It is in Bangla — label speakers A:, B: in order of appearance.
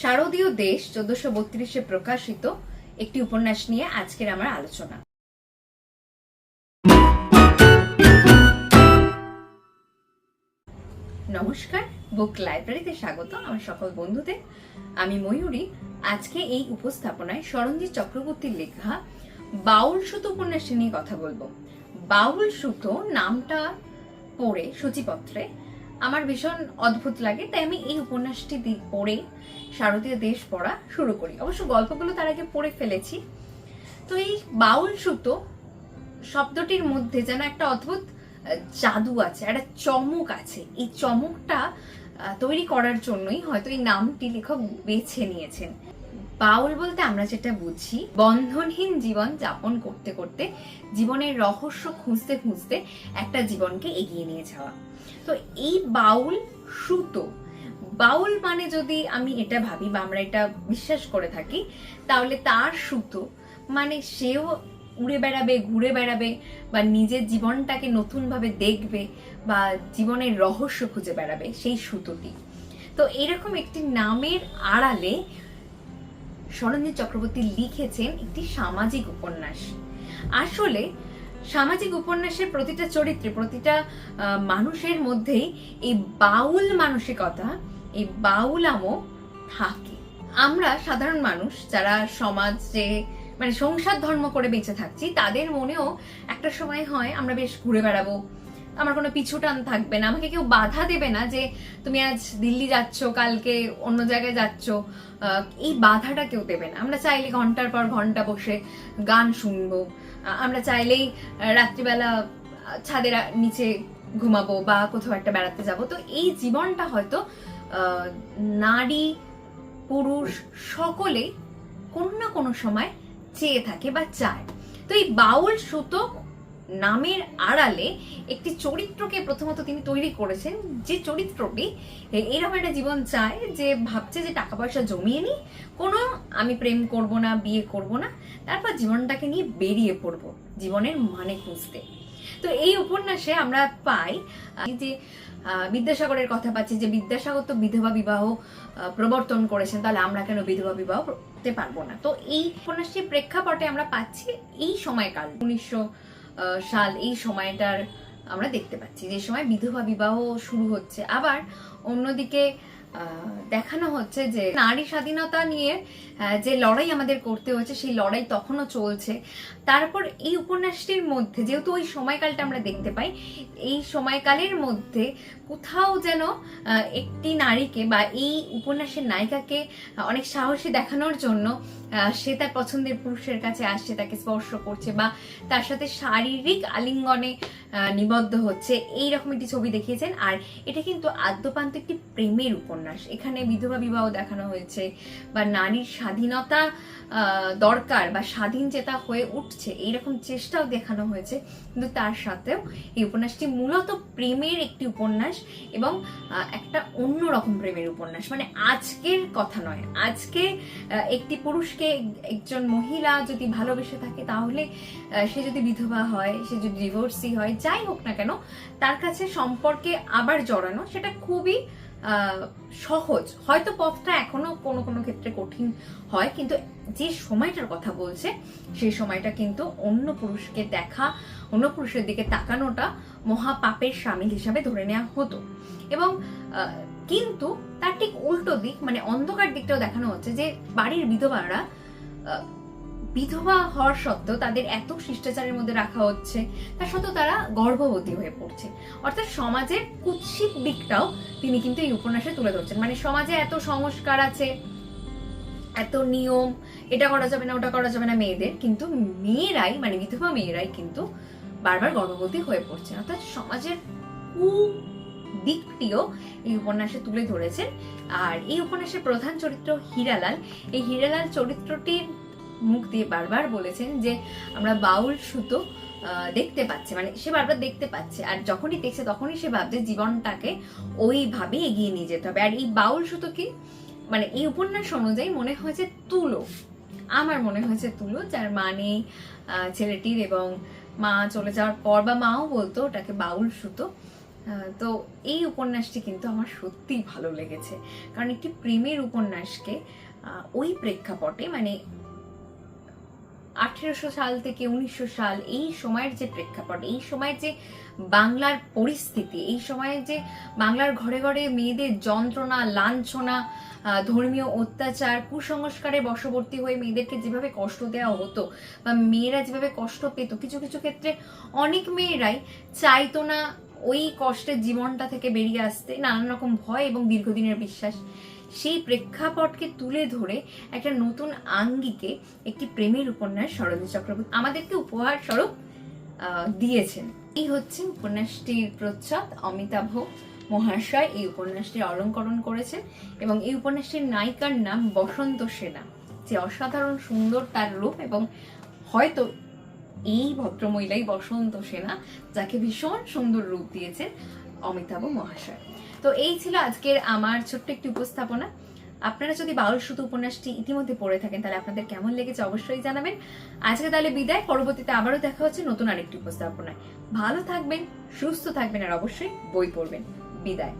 A: শারদীয় দেশ চোদ্দশো বত্রিশে প্রকাশিত একটি উপন্যাস নিয়ে আজকের আমার আলোচনা। নমস্কার, বুক লাইব্রেরিতে স্বাগত আমার সকল বন্ধুদের। আমি ময়ূরী। আজকে এই উপস্থাপনায় সরঞ্জিৎ চক্রবর্তীর লেখা বাউল সুতো উপন্যাসটি নিয়ে কথা বলব। বাউল সুতো নামটা পড়ে সূচিপত্রে আমার ভীষণ অদ্ভুত লাগে, তাই আমি এই উপন্যাসটি পড়ে শারদীয় দেশ পড়া শুরু করি। অবশ্য গল্পগুলো তার আগে পড়ে ফেলেছি। তো এই বাউল সুতো শব্দটির মধ্যে যেন একটা অদ্ভুত জাদু আছে, একটা চমক আছে। এই চমকটা তৈরি করার জন্যই হয়তো এই নামটি লেখক বেছে নিয়েছেন। বাউল বলতে আমরা যেটা বুঝি, বন্ধনহীন জীবন যাপন করতে করতে জীবনের রহস্য খুঁজতে খুঁজতে একটা জীবনকে এগিয়ে নিয়ে যাওয়া। তো এই বাউল সুতো, বাউল মানে যদি আমি এটা ভাবি বা আমরা এটা বিশ্বাস করে থাকি, তাহলে তার সুতো মানে সেও উড়ে বেড়াবে, ঘুরে বেড়াবে বা নিজের জীবনটাকে নতুনভাবে দেখবে বা জীবনের রহস্য খুঁজে বেড়াবে সেই সুতোটি। তো এরকম একটি নামের আড়ালে শরণজিৎ চক্রবর্তী লিখেছেন একটি সামাজিক উপন্যাস। আসলে সামাজিক উপন্যাসের প্রতিটা চরিত্রে, প্রতিটা মানুষের মধ্যেই এই বাউল মানসিকতা, এই বাউলামো থাকে। আমরা সাধারণ মানুষ যারা সমাজে মানে সংসার ধর্ম করে বেঁচে থাকছি, তাদের মনেও একটা সময় হয় আমরা বেশ ঘুরে বেড়াবো আমার কোনো পিছু টান থাকবে না। আমাকে কেউ বাধা দেবে না যে তুমি আজ দিল্লি যাচ্ছ, কালকে অন্য জায়গায় যাচ্ছ। এই বাধাটা কেউ দেবে না। আমরা চাইলে ঘণ্টার পর ঘণ্টা বসে গান শুনব। আমরা চাইলেই রাত্রিবেলা ছাদের নিচে ঘুমাবো বা কোথাও একটা বেড়াতে যাব। তো এই জীবনটা হয়তো নারী, পুরুষ সকলে কোনো না কোনো সময় চেয়ে থাকে বা চায়। তো এই বাউল, সুতো নামের আড়ালে একটি চরিত্রকে প্রথমত তিনি তৈরি করেছেন। যে চরিত্রটি এরকম একটা জীবন চায় যে ভাবছে যে টাকা পয়সা জমিয়ে নি কোনো আমি প্রেম করব না, বিয়ে করব না, তারপর জীবনটাকে নিয়ে বেরিয়ে পড়ব, জীবনের মানে খুঁজতে। তো এই উপন্যাসে আমরা পাই যে বিদ্যাসাগরের কথা পাচ্ছি যে বিদ্যাসাগর তো বিধবা বিবাহ প্রবর্তন করেছেন, তাহলে আমরা কেন বিধবা বিবাহ করতে পারব না? তো এই উপন্যাসটির প্রেক্ষাপটে আমরা পাচ্ছি এই সময়কাল, উনিশশো সাল এই সময়টার আমরা দেখতে পাচ্ছি। যে সময় বিধবা বিবাহ শুরু হচ্ছে। আবার অন্যদিকে দেখানো হচ্ছে যে নারী স্বাধীনতা নিয়ে যে লড়াই আমাদের করতে হয়েছে, সেই লড়াই তখনও চলছে। তারপর এই উপন্যাসটির মধ্যে, যেহেতু ওই সময়কালটা আমরা দেখতে পাই, এই সময়কালের মধ্যে কোথাও যেন একটি নারীকে বা এই উপন্যাসের নায়িকাকে অনেক সাহসী দেখানোর জন্য সে তার পছন্দের পুরুষের কাছে আসছে, তাকে স্পর্শ করছে বা তার সাথে শারীরিক আলিঙ্গনে নিবদ্ধ হচ্ছে। এই রকম একটি ছবি দেখিয়েছেন। আর এটা কিন্তু আদ্যপান্ত একটি প্রেমের উপন্যাস। এখানে বিধবা বিবাহ দেখানো হয়েছে বা নারীর স্বাধীনতা দরকার বা স্বাধীন চেতা হয়ে উঠছে, এইরকম চেষ্টাও দেখানো হয়েছে। কিন্তু তার সাথেও এই উপন্যাসটি মূলত প্রেমের একটি উপন্যাস এবং একটা অন্যরকম প্রেমের উপন্যাস। মানে আজকের কথা নয়। আজকে একটি পুরুষকে একজন মহিলা যদি ভালোবেসে থাকে তাহলে সে যদি বিধবা হয়, সে যদি ডিভোর্সি হয়, যাই হোক না কেন, তার কাছে সম্পর্কে আবার জড়ানো, সেটা খুবই সহজ। হয়তো পথটা এখনও কোনো কোনো ক্ষেত্রে কঠিন হয়, কিন্তু যে সময়টার কথা বলছে, সেই সময়টা কিন্তু অন্য পুরুষকে দেখা, অন্য পুরুষের দিকে তাকানোটা মহাপাপের সামিল হিসাবে ধরে নেওয়া হতো। এবং কিন্তু তার ঠিক উল্টো দিক মানে অন্ধকার দিকটাও দেখানো হচ্ছে যে বাড়ির বিধবারা বিধবা হওয়ার সত্ত্বেও তাদের এত শিষ্টাচারের মধ্যে রাখা হচ্ছে তা সত্ত্বেও তারা গর্ভবতী হয়ে পড়ছে। অর্থাৎ সমাজের কুৎসিত দিকটাও তিনি কিন্তু এই উপন্যাসে তুলে ধরছেন। মানে সমাজে এত সংস্কার আছে, এত নিয়ম, এটা করা যাবে না, ওটা করা যাবে না মেয়েদের, কিন্তু মেয়েরাই মানে বিধবা মেয়েরাই কিন্তু বারবার গর্ভবতী হয়ে পড়ছে অর্থাৎ সমাজের কু দিকটিও এই উপন্যাসে তুলে ধরেছেন। আর এই উপন্যাসের প্রধান চরিত্র হীরালাল। এই হীরালাল চরিত্রটির মুখ দিয়ে বারবার বলেছেন যে আমরা বাউল সুতো দেখতে পাচ্ছে মানে সে বারবার দেখতে পাচ্ছে। আর যখনই দেখছে, তখনই সে ভাবছে জীবনটাকে ওইভাবে এগিয়ে নিয়ে যেতে হবে। আর এই বাউল সুতো কি মানে এই উপন্যাস অনুযায়ী মনে হয়েছে তুলো। আমার মনে হয়েছে তুলো, যার মা নেই ছেলেটির এবং মা চলে যাওয়ার পর বা মাও বলতো ওটাকে বাউল সুতো। তো এই উপন্যাসটি কিন্তু আমার সত্যিই ভালো লেগেছে। কারণ একটি প্রেমের উপন্যাসকে ওই প্রেক্ষাপটে মানে আঠেরোশো সাল থেকে উনিশশো সাল এই সময়ের যে প্রেক্ষাপট, এই সময়ের যে বাংলার পরিস্থিতি, এই সময়ের যে বাংলার ঘরে ঘরে মেয়েদের যন্ত্রণা, লাঞ্ছনা ধর্মীয় অত্যাচার, কুসংস্কারে বশবর্তী হয়ে মেয়েদেরকে যেভাবে কষ্ট দেওয়া হতো বা মেয়েরা যেভাবে কষ্ট পেত, কিছু কিছু ক্ষেত্রে অনেক মেয়েরাই চাইতো না ওই কষ্টের জীবনটা থেকে বেরিয়ে আসতে, নানান রকম ভয় এবং দীর্ঘদিনের বিশ্বাস। সেই প্রেক্ষাপটকে তুলে ধরে একটা নতুন আঙ্গিকে একটি প্রেমের উপন্যাস শরদিন চক্রবর্তী আমাদেরকে উপহার স্বরূপ দিয়েছেন। এই হচ্ছে উপন্যাসটির প্রচ্ছদ, অমিতাভ মহাশয় এই উপন্যাসটির অলঙ্করণ করেছেন এবং এই উপন্যাসটির নায়িকার নাম বসন্ত সেনা। যে অসাধারণ সুন্দর তার রূপ এবং হয়তো এই ভদ্রমহিলাই বসন্ত সেনা, যাকে ভীষণ সুন্দর রূপ দিয়েছেন অমিতাভ মহাশয়। তো এই ছিল আজকের আমার ছোট্ট একটি উপস্থাপনা। আপনারা যদি বাউল সুতো উপন্যাসটি ইতিমধ্যে পড়ে থাকেন, তাহলে আপনাদের কেমন লেগেছে অবশ্যই জানাবেন। আজকে তাহলে বিদায়। পরবর্তীতে আবারও দেখা হচ্ছে নতুন আরেকটি উপস্থাপনায়। ভালো থাকবেন, সুস্থ থাকবেন, আর অবশ্যই বই পড়বেন। বিদায়।